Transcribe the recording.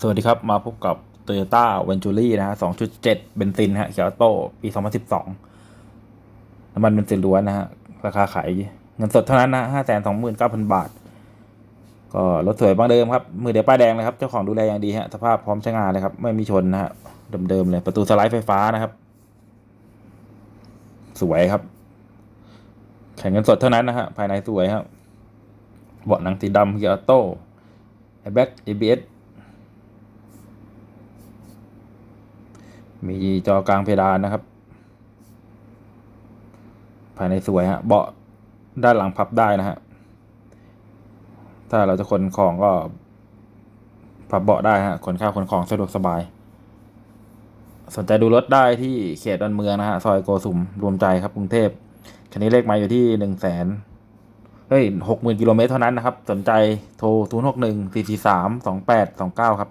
สวัสดีครับ มาพบกับ Toyota v e n t u r i นะฮะ 2.7 เบนซินฮะเคียวโตปี 2012 น้ำมันเบนซินล้วนนะฮะ ราคาขายเงินสดเท่านั้นนะ529,000 บาท ก็รถสวยบางเดิมครับ มือเดียวป้ายแดงเลยครับ เจ้าของดูแลอย่างดีฮะ สภาพพร้อมใช้งานเลยครับ ไม่มีชนนะฮะ เดิมๆเลย ประตูสไลด์ไฟฟ้านะครับ สวยครับ แข่งเงินสดเท่านั้นนะฮะ ภายในสวยครับ เบาะหนังสีดำเกียร์โต้แอร์แบ็ก ABS มีจอกลางเพดานนะครับ ภายในสวยฮะเบาะด้านหลังพับได้นะฮะถ้าเราจะขนของก็พับเบาะได้ฮะขนข้าวขนของสะดวกสบาย สนใจดูรถได้ที่เขตดอนเมืองนะฮะซอยโกสุมรวมใจครับกรุงเทพคันนี้เลขไมาอยู่ที่หนึ่งแสนเฮ้ยหกหมื่นกิโลเมตรเท่านั้นนะครับ สนใจโทร0 6 1 4 4 3 2 8 2 9ครับ